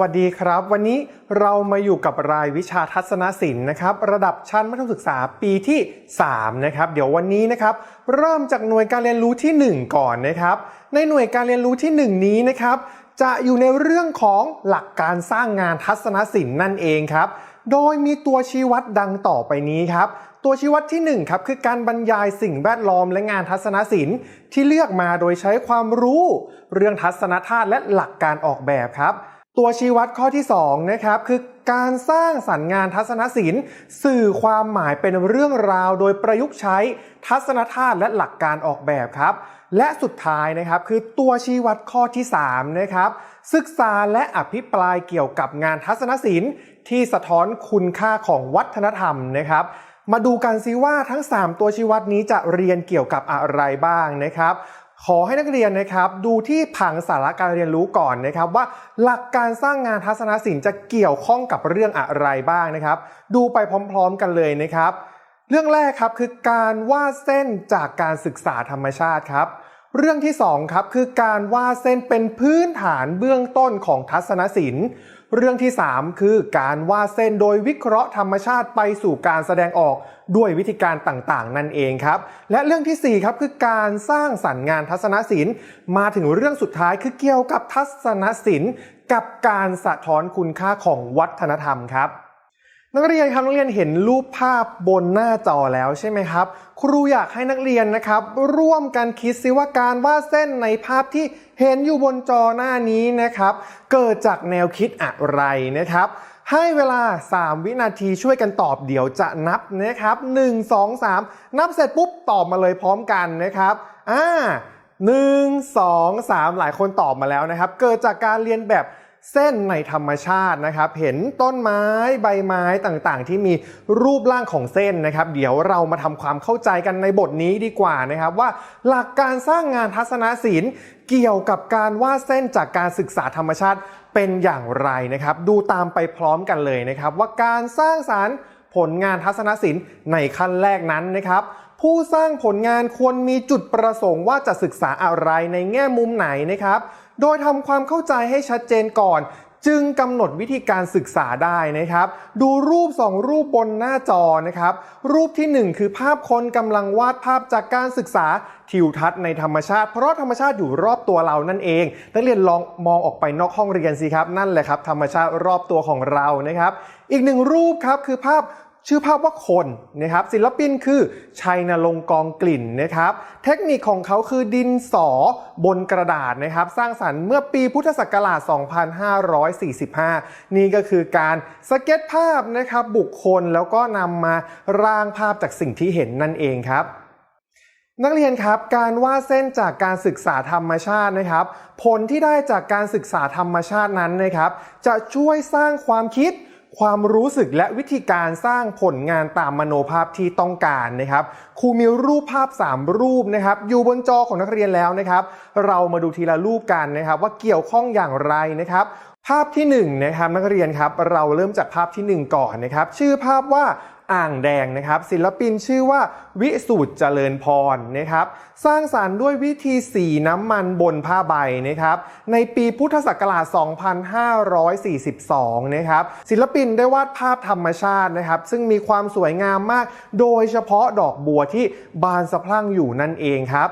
วัสดีครับ วันนี้เรามาอยู่กับรายวิชาทัศนศิลป์นะครับ ระดับชั้นมัธยมศึกษาปีที่ 3 นะครับ เดี๋ยววันนี้นะครับ เริ่มจากหน่วยการเรียนรู้ที่ 1 ก่อนนะครับ ในหน่วยการเรียนรู้ที่ 1 นี้นะครับ จะอยู่ในเรื่องของหลักการสร้างงานทัศนศิลป์นั่นเองครับ โดยมีตัวชี้วัดดังต่อไปนี้ครับตัวชี้วัดที่1ครับคือการบรรยายสิ่งแวดล้อมและงานทัศนศิลป์ ที่เลือกมาโดยใช้ความรู้ เรื่องทัศนธาตุและหลักการออกแบบครับ ตัวชี้วัดข้อที่2นะครับคือการสร้างสรรค์งานทัศนศิลป์ สื่อความหมายเป็นเรื่องราว โดยประยุกต์ใช้ทัศนธาตุและหลักการออกแบบครับ และสุดท้ายนะครับคือตัวชี้วัดข้อที่3นะครับศึกษาและอภิปรายเกี่ยวกับงานทัศนศิลป์ ที่สะท้อนคุณค่าของวัฒนธรรมนะครับมาดูกันซิว่าทั้ง 3 ตัวชี้วัดนี้จะเรียนเกี่ยวกับอะไรบ้างนะครับ ขอให้นักเรียนนะครับดูที่ผังสาระการเรียนรู้ก่อนนะครับ ว่าหลักการสร้างงานทัศนศิลป์จะเกี่ยวข้องกับเรื่องอะไรบ้างนะครับ ดูไปพร้อมๆกันเลยนะครับ เรื่องแรกครับคือการวาดเส้นจากการศึกษาธรรมชาติครับ เรื่องที่2ครับคือการวาดเส้นเป็นพื้นฐานเบื้องต้นของทัศนศิลป์ เรื่องที่ 3 คือการวาดเส้นโดยวิเคราะห์ธรรมชาติไปสู่การแสดงออกด้วยวิธีการต่างๆ นั่นเองครับ และเรื่องที่ 4 ครับคือการสร้างสรรค์งานทัศนศิลป์ มาถึงเรื่องสุดท้ายคือเกี่ยวกับทัศนศิลป์ กับการสะท้อนคุณค่าของวัฒนธรรมครับ นักเรียนครับนักเรียนเห็นรูปภาพบนหน้าจอแล้วใช่ไหมครับ ครูอยากให้นักเรียนนะครับ ร่วมกันคิดซิว่าการวาดเส้นในภาพที่เห็นอยู่บนจอหน้านี้นะครับ เกิดจากแนวคิดอะไรนะครับ ให้เวลา 3 วินาทีช่วยกันตอบเดี๋ยวจะนับนะครับ1 2 3 นับเสร็จปุ๊บตอบมาเลยพร้อมกันนะครับอ่าหนึ่งสองสามหลายคนตอบมาแล้วนะครับ เกิดจากการเรียนแบบ เส้นในธรรมชาตินะครับ เห็นต้นไม้ใบไม้ต่างๆ ที่มีรูปร่างของเส้นนะครับ เดี๋ยวเรามาทำความเข้าใจกันในบทนี้ดีกว่านะครับ ว่าหลักการสร้างงานทัศนศิลป์ เกี่ยวกับการวาดเส้นจากการศึกษาธรรมชาติเป็นอย่างไรนะครับ ดูตามไปพร้อมกันเลยนะครับ ว่าการสร้างสารรค์ผลงานทัศนศิลป์ในขั้นแรกนั้นนะครับผู้สร้างผลงานควรมีจุดประสงค์ว่าจะศึกษาอะไรในแง่มุมไหนนะครับ โดยทำความเข้าใจให้ชัดเจนก่อน จึงกำหนดวิธีการศึกษาได้นะครับ ดูรูป 2 รูปบนหน้าจอนะครับ รูปทีหนึ่1 คือภาพคนกำลังวาดภาพจากการศึกษาทิวทัศน์ในธรรมชาติ เพราะธรรมชาติอยู่รอบตัวเรานั่นเอง นักเรียนลองมองออกไปนอกห้องเรียนสิครับ นั่นแหละครับ ธรรมชาติรอบตัวของเรานะครับ อีกหนึ่งรูปครับคือภาพ ชื่อภาพว่าคนนะครับศิลปินคือชัยนรงกองกลิ่นนะครับ เทคนิคของเขาคือดินสอบนกระดาษนะครับ สร้างสรรค์เมื่อปีพุทธศักราช 2545 นี่ก็คือการสเก็ตภาพนะครับบุคคลแล้วก็นำมาร่างภาพจากสิ่งที่เห็นนั่นเองครับนักเรียนครับการวาดเส้นจากการศึกษาธรรมชาตินะครับ ผลที่ได้จากการศึกษาธรรมชาตินั้นนะครับ จะช่วยสร้างความคิด ความรู้สึกและวิธีการสร้างผลงานตามมโนภาพที่ต้องการนะครับครูมีรูปภาพ 3 รูปนะครับอยู่บนจอของนักเรียนแล้วนะครับ เรามาดูทีละรูปกันนะครับ ว่าเกี่ยวข้องอย่างไรนะครับภาพที่1นงนะครับนักเรียนครับเราเริ่มจากภาพทีหนึ่1 ก่อนนะครับ ชื่อภาพว่า อ่างแดงนะครับ ศิลปินชื่อว่าวิสูตรเจริญพรนะครับ สร้างสารรค์ด้วยวิธีสีน้ำมันบนผ้าใบนะครับ ในปีพุทธศักราช 2542 นะครับ ศิลปินได้วาดภาพธรรมชาตินะครับ ซึ่งมีความสวยงามมาก โดยเฉพาะดอกบัวที่บานสะพรั่งอยู่นั่นเองครับ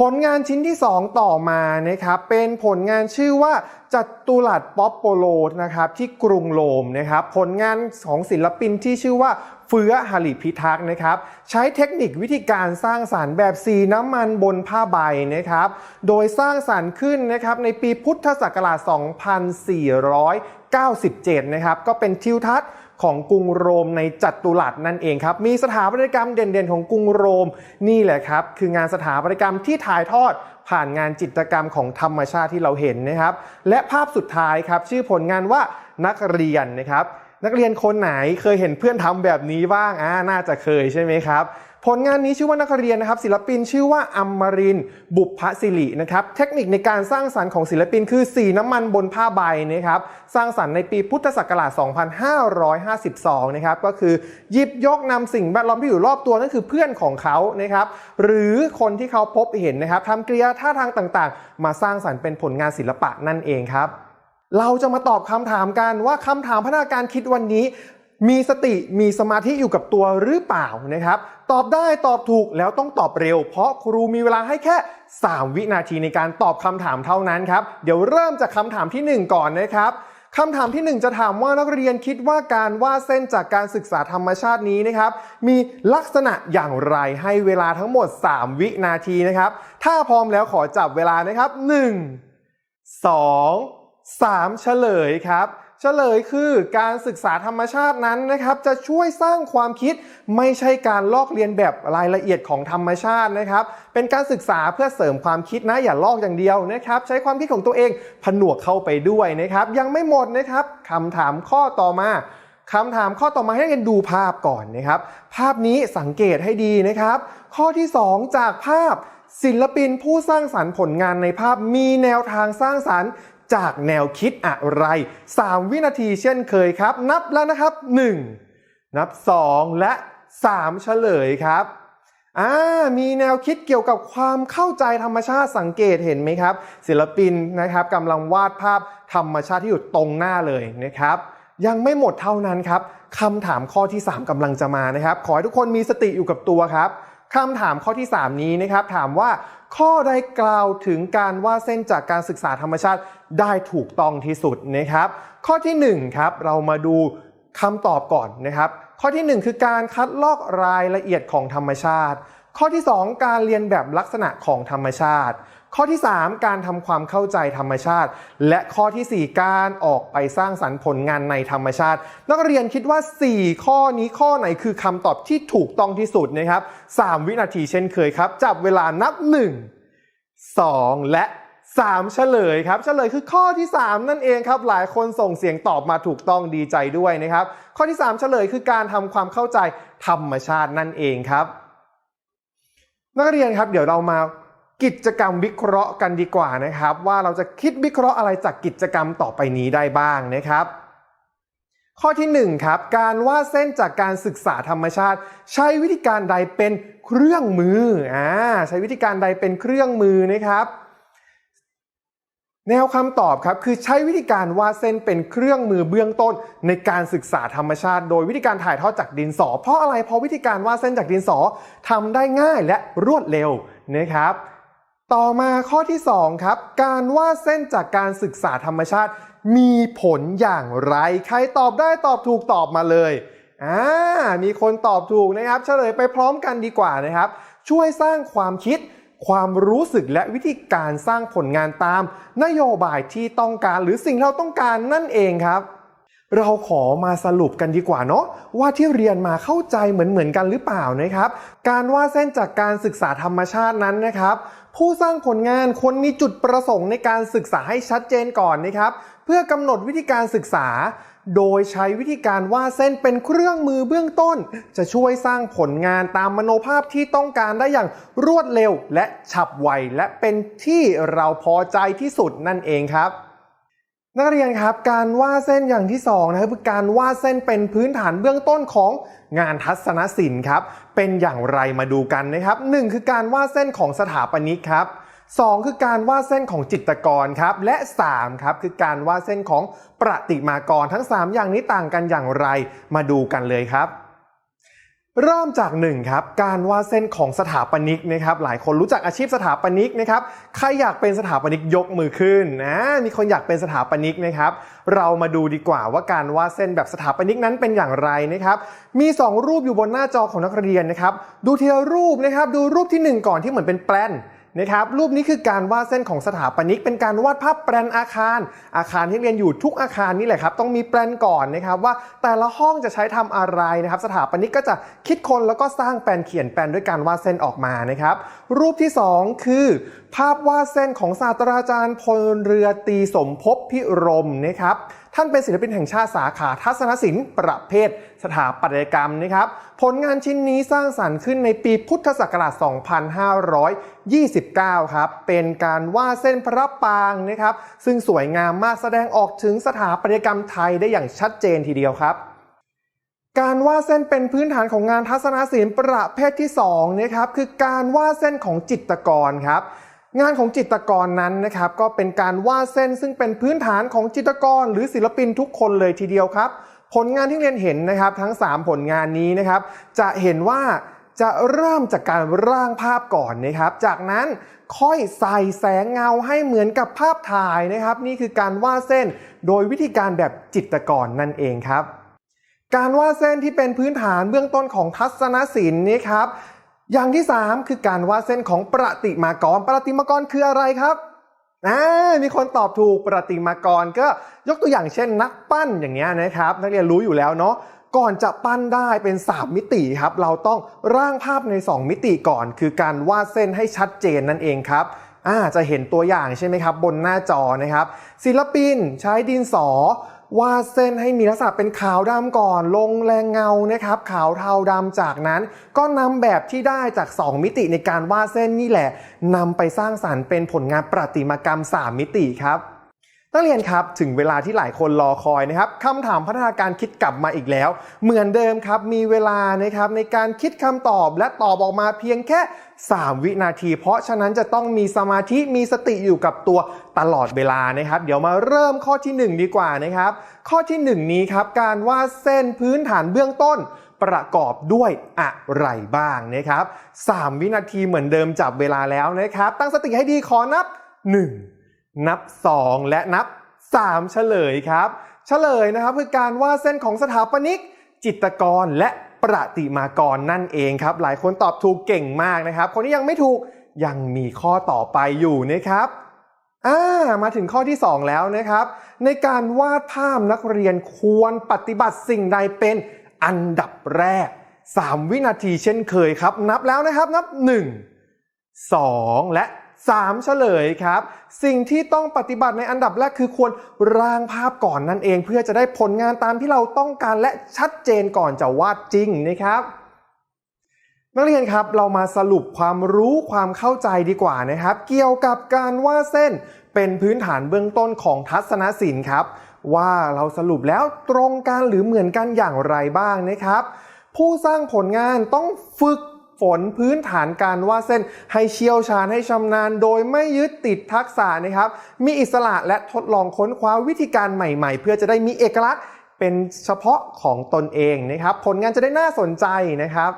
ผลงานชิ้นที่ 2 ต่อมานะครับเป็นผลงานชื่อว่าจัตุรัสป๊อปโปโลนะครับที่กรุงโรมนะครับผลงานของศิลปินที่ชื่อว่า เฟื้อหริพิทักษ์นะครับ ใช้เทคนิควิธีการสร้างสารรค์แบบสีน้ำมันบนผ้าใบนะครับ โดยสร้างสารรค์ขึ้นนะครับในปีพุทธศักราช 2497 นะครับ ก็เป็นทิวทัศน์ของกรุงโรมในจัตุรัสนั่นเองครับ มีสถาปัตยกรรมเด่นๆ ของกรุงโรมนี่แหละครับ คืองานสถาปัตยกรรมที่ถ่ายทอดผ่านงานจิตรกรรมของธรรมชาติที่เราเห็นนะครับ และภาพสุดท้ายครับชื่อผลงานว่านักเรียนนะครับ นักเรียนคนไหนเคยเห็นเพื่อนทำแบบนี้บ้างอ่าน่าจะเคยใช่ไหมครับผลงานนี้ชื่อว่านักเรียนนะครับศิลปินชื่อว่าอัมมารินบุพศิรินะครับเทคนิคในการสร้างสรรค์ของศิลปินคือสีน้ำมันบนผ้าใบนะครับสร้างสรรค์ในปีพุทธศักราช 2552 นะครับก็คือหยิบยกนำสิ่งแวดล้อมที่อยู่รอบตัวนั่นคือเพื่อนของเขานะครับหรือคนที่เขาพบเห็นนะครับทำกริยาท่าทางต่างๆ มาสร้างสรรค์เป็นผลงานศิลปะนั่นเองครับ เราจะมาตอบคำถามกันว่าคำถามพนากการคิดวันนี้ มีสติมีสมาธิอยู่กับตัวหรือเปล่านะครับ ตอบได้ตอบถูกแล้วต้องตอบเร็ว เพราะครูมีเวลาให้แค่ 3 วินาทีในการตอบคำถามเท่านั้นครับ เดี๋ยวเริ่มจากคำถามทีหนึ่1 ก่อนนะครับคำถามทีหนึ่1 จะถามว่านักเรียนคิดว่าการวาดเส้นจากการศึกษาธรรมชาตินี้นะครับ มีลักษณะอย่างไรให้เวลาทั้งหมด 3 วินาทีนะครับ ถ้าพร้อมแล้วขอจับเวลานะครับ 1 2 3 เฉลยครับเฉลยคือการศึกษาธรรมชาตินั้นนะครับ จะช่วยสร้างความคิดไม่ใช่การลอกเลียนแบบรายละเอียดของธรรมชาตินะครับ เป็นการศึกษาเพื่อเสริมความคิดนะอย่าลอกอย่างเดียวนะครับ ใช้ความคิดของตัวเองผนวกเข้าไปด้วยนะครับ ยังไม่หมดนะครับคำถามข้อต่อมาคำถามข้อต่อมาให้นักเรียนดูภาพก่อนนะครับ ภาพนี้สังเกตให้ดีนะครับ ข้อที่ 2 จากภาพศิลปินผู้สร้างสรรค์ผลงานในภาพมีแนวทางสร้างสรรค์ จากแนวคิดอะไร 3 วินาทีเช่นเคยครับ นับแล้วนะครับ 1 นับ 2 และ 3 เฉลยครับอ่ามีแนวคิดเกี่ยวกับความเข้าใจธรรมชาติสังเกตเห็นไหมครับ ศิลปินนะครับกำลังวาดภาพธรรมชาติที่อยู่ตรงหน้าเลยนะครับยังไม่หมดเท่านั้นครับคำถามข้อที่ 3กำลังจะมานะครับ ขอให้ทุกคนมีสติอยู่กับตัวครับ คำถามข้อที่ 3 นี้นะครับถามว่าข้อใดกล่าวถึงการวาดเส้นจากการศึกษาธรรมชาติได้ถูกต้องที่สุดนะครับ ข้อที่1ครับเรามาดูคำตอบก่อนนะครับ ข้อทีหนึ่1 คือการคัดลอกรายละเอียดของธรรมชาติ ข้อที่ 2 การเรียนแบบลักษณะของธรรมชาติ ข้อที่ 3 การทำความเข้าใจธรรมชาติ และข้อทีสี่ 4 การออกไปสร้างสรรค์ผลงานในธรรมชาติ นักเรียนคิดว่า 4 ข้อนี้ข้อไหนคือคำตอบที่ถูกต้องที่สุดนะครับ 3 วินาทีเช่นเคยครับ จับเวลานับ 1 2 และ3เฉลยครับเฉลยคือข้อที่ 3 นั่นเองครับ หลายคนส่งเสียงตอบมาถูกต้องดีใจด้วยนะครับ ข้อที่ 3 เฉลยคือการทำความเข้าใจธรรมชาตินั่นเองครับ นักเรียนครับเดี๋ยวเรามา กิจกรรมวิเคราะห์กันดีกว่านะครับ ว่าเราจะคิดวิเคราะห์อะไรจากกิจกรรมต่อไปนี้ได้บ้างนะครับ ข้อที่1ครับการวาดเส้นจากการศึกษาธรรมชาติ ใช้วิธีการใดเป็นเครื่องมืออ่าใช้วิธีการใดเป็นเครื่องมือนะครับ แนวคำตอบครับคือใช้วิธีการวาดเส้นเป็นเครื่องมือเบื้องต้น ในการศึกษาธรรมชาติ โดยวิธีการถ่ายทอดจากดินสอ เพราะอะไรเพราะวิธีการวาดเส้นจากดินสอทำได้ง่ายและรวดเร็วนะครับ ต่อมาข้อที่ 2 ครับ การวาดเส้นจากการศึกษาธรรมชาติ มีผลอย่างไร ใครตอบได้ตอบถูกตอบมาเลยอ่ามีคนตอบถูกนะครับ เฉลยไปพร้อมกันดีกว่านะครับ ช่วยสร้างความคิด ความรู้สึกและวิธีการสร้างผลงานตาม นโยบายที่ต้องการหรือสิ่งเราต้องการนั่นเองครับ เราขอมาสรุปกันดีกว่าเนาะว่าที่เรียนมาเข้าใจเหมือนเหมือนกันหรือเปล่านะครับ การวาดเส้นจากการศึกษาธรรมชาตินั้นนะครับ ผู้สร้างผลงานควรมีจุดประสงค์ในการศึกษาให้ชัดเจนก่อนนะครับ เพื่อกำหนดวิธีการศึกษา โดยใช้วิธีการวาดเส้นเป็นเครื่องมือเบื้องต้น จะช่วยสร้างผลงานตามมโนภาพที่ต้องการได้อย่างรวดเร็วและฉับไวและเป็นที่เราพอใจที่สุดนั่นเองครับ นักเรียนครับการวาดเส้นอย่างที่สองนะครับคือการวาดเส้นเป็นพื้นฐานเบื้องต้นของงานทัศนศิลป์ครับเป็นอย่างไรมาดูกันนะครับหนึ่งคือการวาดเส้นของสถาปนิกครับสองคือการวาดเส้นของจิตรกรครับและสามครับคือการวาดเส้นของประติมากรทั้งสามอย่างนี้ต่างกันอย่างไรมาดูกันเลยครับ เริ่มจากหนึ่งครับการวาดเส้นของสถาปนิกนะครับหลายคนรู้จักอาชีพสถาปนิกนะครับใครอยากเป็นสถาปนิกยกมือขึ้นนะมีคนอยากเป็นสถาปนิกนะครับเรามาดูดีกว่าว่าการวาดเส้นแบบสถาปนิกนั้นเป็นอย่างไรนะครับมี 2 รูปอยู่บนหน้าจอของนักเรียนนะครับดูทีละรูปนะครับดูรูปทีหนึ่1 ก่อนที่เหมือนเป็นแปลน นะครับรูปนี้คือการวาดเส้นของสถาปนิก เป็นการวาดภาพแปลนอาคาร อาคารที่เรียนอยู่ทุกอาคารนี่แหละครับต้องมีแปลนก่อนนะครับว่าแต่ละห้องจะใช้ทำอะไรนะครับสถาปนิกก็จะคิดคนแล้วก็สร้างแปลนเขียนแปลนด้วยการวาดเส้นออกมานะครับรูปที่ 2 คือ ภาพวาดเส้นของศาสตราจารย์พลเรือตีสมภพพิรมนะครับ ท่านเป็นศิลปินแห่งชาติสาขาทัศนศิลป์ประเภทสถาปัตยกรรมนะครับผลงานชิ้นนี้สร้างสรรค์ขึ้นในปีพุทธศักราช 2529 ครับ เป็นการวาดเส้นพระปรางนะครับ ซึ่งสวยงามมากแสดงออกถึงสถาปัตยกรรมไทยได้อย่างชัดเจนทีเดียวครับการวาดเส้นเป็นพื้นฐานของงานทัศนศิลป์ประเภทที่2นะครับคือการวาดเส้นของจิตรกรครับ งานของจิตรกรนั้นนะครับก็เป็นการวาดเส้นซึ่งเป็นพื้นฐานของจิตรกร หรือศิลปินทุกคนเลยทีเดียวครับ ผลงานที่เรียนเห็นนะครับทั้ง 3 ผลงานนี้นะครับ จะเห็นว่าจะเริ่มจากการร่างภาพก่อนนะครับ จากนั้นค่อยใส่แสงเงาให้เหมือนกับภาพถ่ายนะครับ นี่คือการวาดเส้นโดยวิธีการแบบจิตรกรนั่นเองครับ การวาดเส้นที่เป็นพื้นฐานเบื้องต้นของทัศนศิลป์นี่ครับ อย่างที่ 3 คือการวาดเส้นของประติมากร ประติมากรคืออะไรครับอ่ามีคนตอบถูกประติมากรก็ยกตัวอย่างเช่น นักปั้นอย่างเงี้ยนะครับ นักเรียนรู้อยู่แล้วเนาะก่อนจะปั้นได้เป็น 3 มิติครับ เราต้องร่างภาพใน 2 มิติก่อน คือการวาดเส้นให้ชัดเจนนั่นเองครับอาจะเห็นตัวอย่างใช่ไหมครับ บนหน้าจอนะครับ ศิลปินใช้ดินสอ วาดเส้นให้มีลักษณะเป็นขาวดำก่อนลงแรงเงานะครับขาวเทาดำจากนั้น ก็นำแบบที่ได้จาก 2 มิติในการวาดเส้นนี่แหละนำไปสร้างสรรค์เป็นผลงานประติมากรรม 3 มิติครับ นักเรียนครับถึงเวลาที่หลายคนรอคอยนะครับคำถามพัฒนาการคิดกลับมาอีกแล้ว เหมือนเดิมครับมีเวลานะครับในการคิดคำตอบและตอบออกมาเพียงแค่ 3 วินาที เพราะฉะนั้นจะต้องมีสมาธิมีสติอยู่กับตัวตลอดเวลานะครับ เดี๋ยวมาเริ่มข้อที่ 1 ดีกว่านะครับ ข้อที่ 1 นี้ครับการวาดเส้นพื้นฐานเบื้องต้นประกอบด้วยอะไรบ้างนะครับ 3 วินาทีเหมือนเดิมจับเวลาแล้วนะครับ ตั้งสติให้ดีขอนับ 1 นับ 2 และนับ 3 เฉลยครับ เฉลยนะครับคือการวาดเส้นของสถาปนิก จิตรกรและประติมากรนั่นเองครับ หลายคนตอบถูกเก่งมากนะครับ คนที่ยังไม่ถูกยังมีข้อต่อไปอยู่นะครับอ่ามาถึงข้อที่ 2 แล้วนะครับ ในการวาดภาพนักเรียนควรปฏิบัติสิ่งใดเป็นอันดับแรก 3 วินาทีเช่นเคยครับ นับแล้วนะครับนับ 1 2 และ 3 เฉลยครับ สิ่งที่ต้องปฏิบัติในอันดับแรกคือควรร่างภาพก่อนนั่นเอง เพื่อจะได้ผลงานตามที่เราต้องการและชัดเจนก่อนจะวาดจริงนะครับนักเรียนครับเรามาสรุปความรู้ความเข้าใจดีกว่านะครับ เกี่ยวกับการวาดเส้นเป็นพื้นฐานเบื้องต้นของทัศนศิลป์ครับ ว่าเราสรุปแล้วตรงกันหรือเหมือนกันอย่างไรบ้างนะครับ ผู้สร้างผลงานต้องฝึก ฝนพื้นฐานการวาดเส้นให้เชี่ยวชาญให้ชำนาญ โดยไม่ยึดติดทักษะนะครับ มีอิสระและทดลองค้นคว้าวิธีการใหม่ๆ เพื่อจะได้มีเอกลักษณ์เป็นเฉพาะของตนเองนะครับ ผลงานจะได้น่าสนใจนะครับ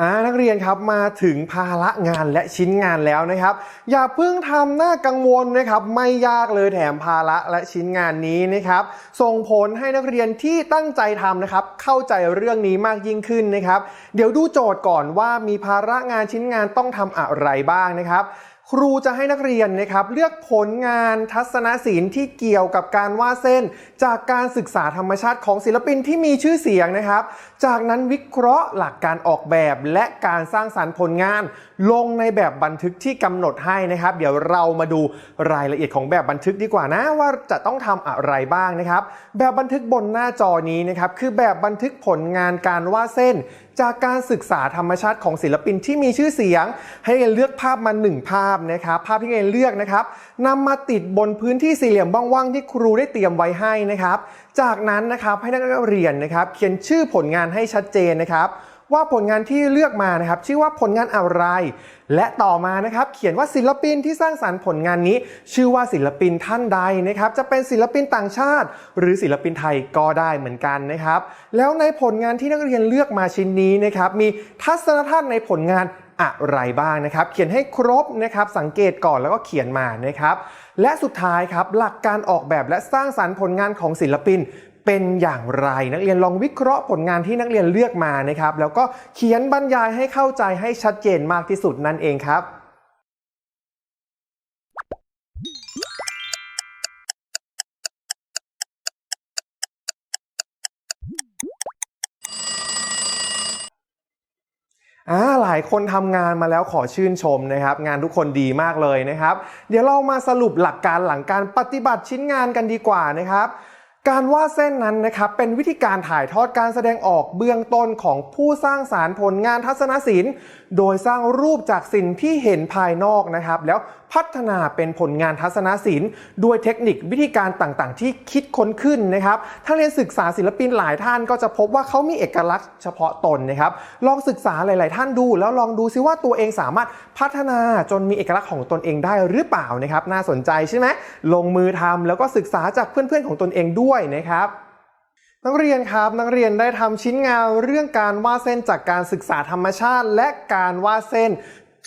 อ่านักเรียนครับมาถึงภาระงานและชิ้นงานแล้วนะครับ อย่าเพิ่งทำหน้ากังวลนะครับ ไม่ยากเลยแถมภาระและชิ้นงานนี้นะครับ ส่งผลให้นักเรียนที่ตั้งใจทำนะครับ เข้าใจเรื่องนี้มากยิ่งขึ้นนะครับ เดี๋ยวดูโจทย์ก่อนว่ามีภาระงานชิ้นงานต้องทำอะไรบ้างนะครับ ครูจะให้นักเรียนนะครับเลือกผลงานทัศนศิลป์ที่เกี่ยวกับการวาดเส้น จากการศึกษาธรรมชาติของศิลปินที่มีชื่อเสียงนะครับ จากนั้นวิเคราะห์หลักการออกแบบและการสร้างสรรค์ผลงาน ลงในแบบบันทึกที่กำหนดให้นะครับ เดี๋ยวเรามาดูรายละเอียดของแบบบันทึกดีกว่านะว่าจะต้องทำอะไรบ้างนะครับ แบบบันทึกบนหน้าจอนี้นะครับคือแบบบันทึกผลงานการวาดเส้นจากการศึกษาธรรมชาติของศิลปินที่มีชื่อเสียง ให้เรียนเลือกภาพมาหนึ่งภาพนะครับภาพที่เรียนเลือกนะครับนำมาติดบนพื้นที่สี่เหลี่ยมว่างๆที่ครูได้เตรียมไว้ให้นะครับ จากนั้นนะครับให้นักเรียนนะครับเขียนชื่อผลงานให้ชัดเจนนะครับ ว่าผลงานที่เลือกมานะครับชื่อว่าผลงานอะไร และต่อมานะครับเขียนว่าศิลปินที่สร้างสรรค์ผลงานนี้ ชื่อว่าศิลปินท่านใดนะครับจะเป็นศิลปินต่างชาติ หรือศิลปินไทยก็ได้เหมือนกันนะครับแล้วในผลงานที่นักเรียนเลือกมาชิ้นนี้นะครับมีทัศนทัศน์ในผลงานอะไรบ้างนะครับ เขียนให้ครบนะครับสังเกตก่อนแล้วก็เขียนมานะครับ และสุดท้ายครับหลักการออกแบบและสร้างสรรค์ผลงานของศิลปิน เป็นอย่างไร นักเรียนลองวิเคราะห์ผลงานที่นักเรียนเลือกมานะครับ แล้วก็เขียนบรรยายให้เข้าใจให้ชัดเจนมากที่สุดนั่นเองครับอ่าหลายคนทำงานมาแล้วขอชื่นชมนะครับ งานทุกคนดีมากเลยนะครับ เดี๋ยวเรามาสรุปหลักการหลังการปฏิบัติชิ้นงานกันดีกว่านะครับ การวาดเส้นนั้นนะครับเป็นวิธีการถ่ายทอดการแสดงออกเบื้องต้นของผู้สร้างสารผลงานทัศนศิลป์ โดยสร้างรูปจากสิ่งที่เห็นภายนอกนะครับ แล้ว พัฒนาเป็นผลงานทัศนศิลป์ด้วยเทคนิควิธีการต่างๆ ที่คิดค้นขึ้นนะครับถ้าเรียนศึกษาศิลปินหลายท่านก็จะพบว่าเขามีเอกลักษณ์เฉพาะตนนะครับ ลองศึกษาหลาย ๆ ท่านดู แล้วลองดูซิว่าตัวเองสามารถพัฒนาจนมีเอกลักษณ์ของตนเองได้หรือเปล่านะครับ น่าสนใจใช่ไหมลงมือทำแล้วก็ศึกษาจากเพื่อน ๆ ของตนเองด้วยนะครับนักเรียนครับนักเรียนได้ทำชิ้นงานเรื่องการวาดเส้นจากการศึกษาธรรมชาติ และการวาดเส้น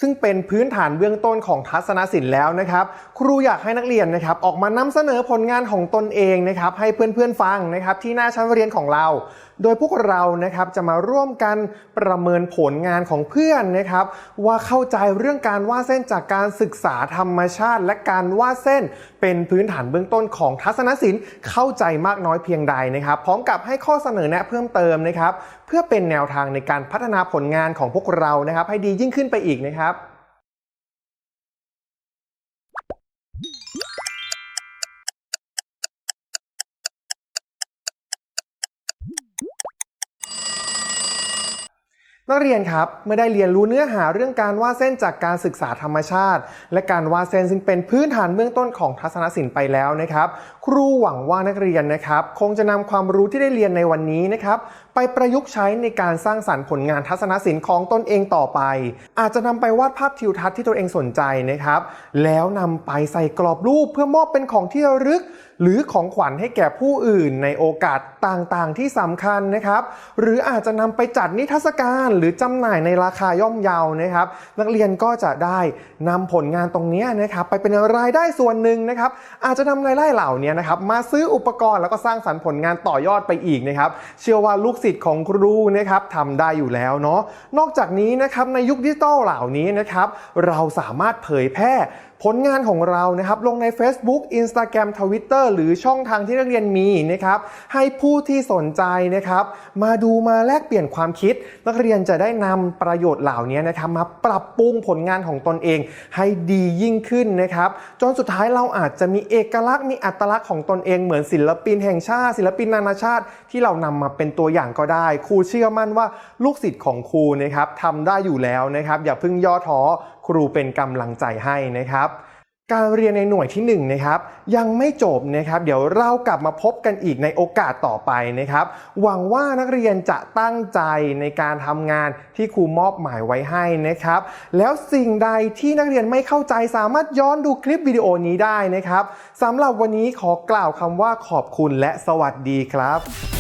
ซึ่งเป็นพื้นฐานเบื้องต้นของทัศนศิลป์แล้วนะครับ ครูอยากให้นักเรียนนะครับออกมานำเสนอผลงานของตนเองนะครับให้เพื่อนๆฟังนะครับที่หน้าชั้นเรียนของเรา โดยพวกเรานะครับจะมาร่วมกันประเมินผลงานของเพื่อนนะครับ ว่าเข้าใจเรื่องการวาดเส้นจากการศึกษาธรรมชาติ และการวาดเส้น เป็นพื้นฐานเบื้องต้นของทัศนศิลป์เข้าใจมากน้อยเพียงใดนะครับ พร้อมกับให้ข้อเสนอแนะเพิ่มเติมนะครับ เพื่อเป็นแนวทางในการพัฒนาผลงานของพวกเรานะครับ ให้ดียิ่งขึ้นไปอีกนะครับ นักเรียนครับเมื่อได้เรียนรู้เนื้อหาเรื่องการวาดเส้นจากการศึกษาธรรมชาติ และการวาดเส้นซึ่งเป็นพื้นฐานเบื้องต้นของทัศนศิลป์ไปแล้วนะครับ ครูหวังว่านักเรียนนะครับ คงจะนำความรู้ที่ได้เรียนในวันนี้นะครับไปประยุกต์ใช้ในการสร้างสรรค์ผลงานทัศนศิลป์ของตนเองต่อไป อาจจะนำไปวาดภาพทิวทัศน์ที่ตนเองสนใจนะครับ แล้วนำไปใส่กรอบรูปเพื่อมอบเป็นของที่ระลึก หรือของขวัญให้แก่ผู้อื่นในโอกาสต่างๆ ที่สำคัญนะครับ หรืออาจจะนำไปจัดนิทรรศการหรือจำหน่ายในราคาย่อมเยานะครับ นักเรียนก็จะได้นำผลงานตรงนี้นะครับ ไปเป็นรายได้ส่วนหนึ่งนะครับ อาจจะนำรายได้เหล่านี้นะครับมาซื้ออุปกรณ์แล้วก็สร้างสรรค์ผลงานต่อยอดไปอีกนะครับ เชื่อว่าลูกศิษย์ของครูนะครับทำได้อยู่แล้วเนาะนอกจากนี้นะครับในยุคดิจิตอลเหล่านี้นะครับ เราสามารถเผยแพร่ ผลงานของเรานะครับลงใน Facebook Instagram Twitter หรือช่องทางที่นักเรียนมีนะครับให้ผู้ที่สนใจนะครับ มาดูมาแลกเปลี่ยนความคิด นักเรียนจะได้นำประโยชน์เหล่านี้นะครับมาปรับปรุงผลงานของตนเอง ให้ดียิ่งขึ้นนะครับจนสุดท้ายเราอาจจะมีเอกลักษณ์มีอัตลักษณ์ของตนเองเหมือนศิลปินแห่งชาติ ศิลปินนานาชาติ ที่เรานำมาเป็นตัวอย่างก็ได้ ครูเชื่อมั่นว่าลูกศิษย์ของครูนะครับทำได้อยู่แล้วนะครับ อย่าเพิ่งย่อท้อ ครูเป็นกำลังใจให้นะครับการเรียนในหน่วยที่1นงนะครับยังไม่จบนะครับ เดี๋ยวเรากลับมาพบกันอีกในโอกาสต่อไปนะครับ หวังว่านักเรียนจะตั้งใจในการทำงานที่ครูมอบหมายไว้ให้นะครับ แล้วสิ่งใดที่นักเรียนไม่เข้าใจสามารถย้อนดูคลิปวิดีโอนี้ได้นะครับสำหรับวันนี้ขอกล่าวคำว่าขอบคุณและสวัสดีครับ